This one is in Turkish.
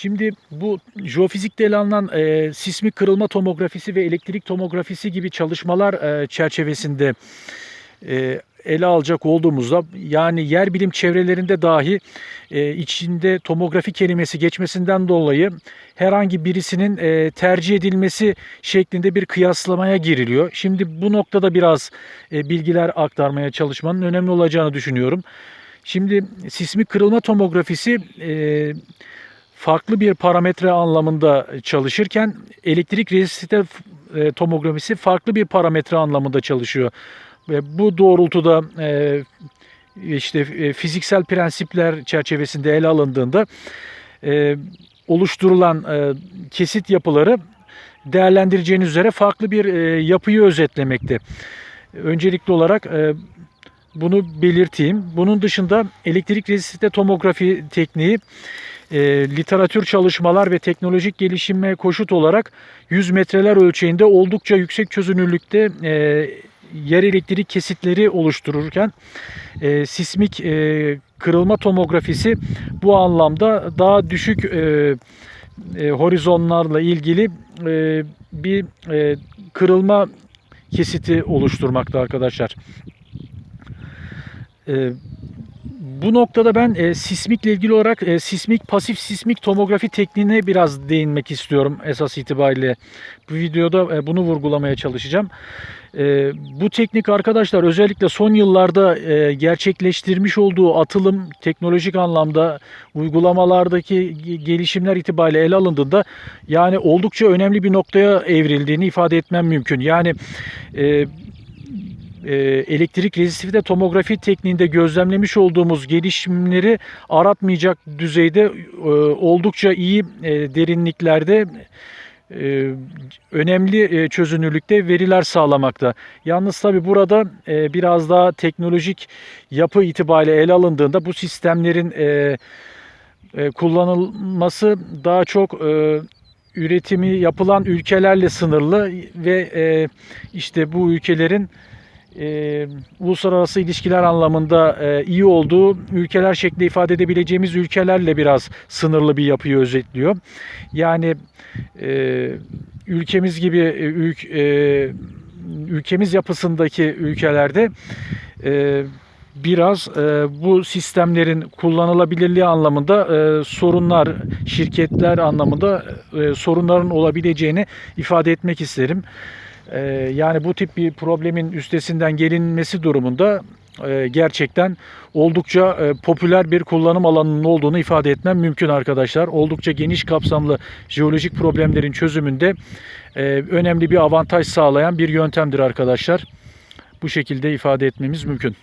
Şimdi bu jeofizikte ele alınan e, sismik kırılma tomografisi ve elektrik tomografisi gibi çalışmalar e, çerçevesinde e, ele alacak olduğumuzda yani yer bilim çevrelerinde dahi e, içinde tomografi kelimesi geçmesinden dolayı herhangi birisinin e, tercih edilmesi şeklinde bir kıyaslamaya giriliyor. Şimdi bu noktada biraz e, bilgiler aktarmaya çalışmanın önemli olacağını düşünüyorum. Şimdi sismik kırılma tomografisi e, farklı bir parametre anlamında çalışırken elektrik rezistivite e, tomografisi farklı bir parametre anlamında çalışıyor. Ve bu doğrultuda e, işte e, fiziksel prensipler çerçevesinde ele alındığında oluşturulan kesit yapıları değerlendireceğiniz üzere farklı bir yapıyı özetlemekte. Öncelikli olarak bunu belirteyim. Bunun dışında elektrik rezistivite tomografi tekniği e, literatür çalışmalar ve teknolojik gelişime koşut olarak 100 metreler ölçeğinde oldukça yüksek çözünürlükte e, yer elektrik kesitleri oluştururken e, sismik e, kırılma tomografisi bu anlamda daha düşük e, e, horizonlarla ilgili e, bir e, kırılma kesiti oluşturmakta arkadaşlar. E, bu noktada ben e, sismikle ilgili olarak e, sismik pasif sismik tomografi tekniğine biraz değinmek istiyorum esas itibariyle. Bu videoda e, bunu vurgulamaya çalışacağım. E, bu teknik arkadaşlar özellikle son yıllarda e, gerçekleştirmiş olduğu atılım teknolojik anlamda uygulamalardaki ge- gelişimler itibariyle ele alındığında yani oldukça önemli bir noktaya evrildiğini ifade etmem mümkün. Yani e, e, elektrik rezistivite tomografi tekniğinde gözlemlemiş olduğumuz gelişimleri aratmayacak düzeyde e, oldukça iyi e, derinliklerde e, önemli çözünürlükte veriler sağlamakta. Yalnız tabi burada biraz daha teknolojik yapı itibariyle ele alındığında bu sistemlerin kullanılması daha çok üretimi yapılan ülkelerle sınırlı ve işte bu ülkelerin e, uluslararası ilişkiler anlamında e, iyi olduğu ülkeler şeklinde ifade edebileceğimiz ülkelerle biraz sınırlı bir yapıyı özetliyor. Yani e, ülkemiz gibi e, e, ülkemiz yapısındaki ülkelerde e, biraz e, bu sistemlerin kullanılabilirliği anlamında e, sorunlar, şirketler anlamında e, sorunların olabileceğini ifade etmek isterim. E, yani bu tip bir problemin üstesinden gelinmesi durumunda e, gerçekten oldukça e, popüler bir kullanım alanının olduğunu ifade etmem mümkün arkadaşlar. Oldukça geniş kapsamlı jeolojik problemlerin çözümünde e, önemli bir avantaj sağlayan bir yöntemdir arkadaşlar. Bu şekilde ifade etmemiz mümkün.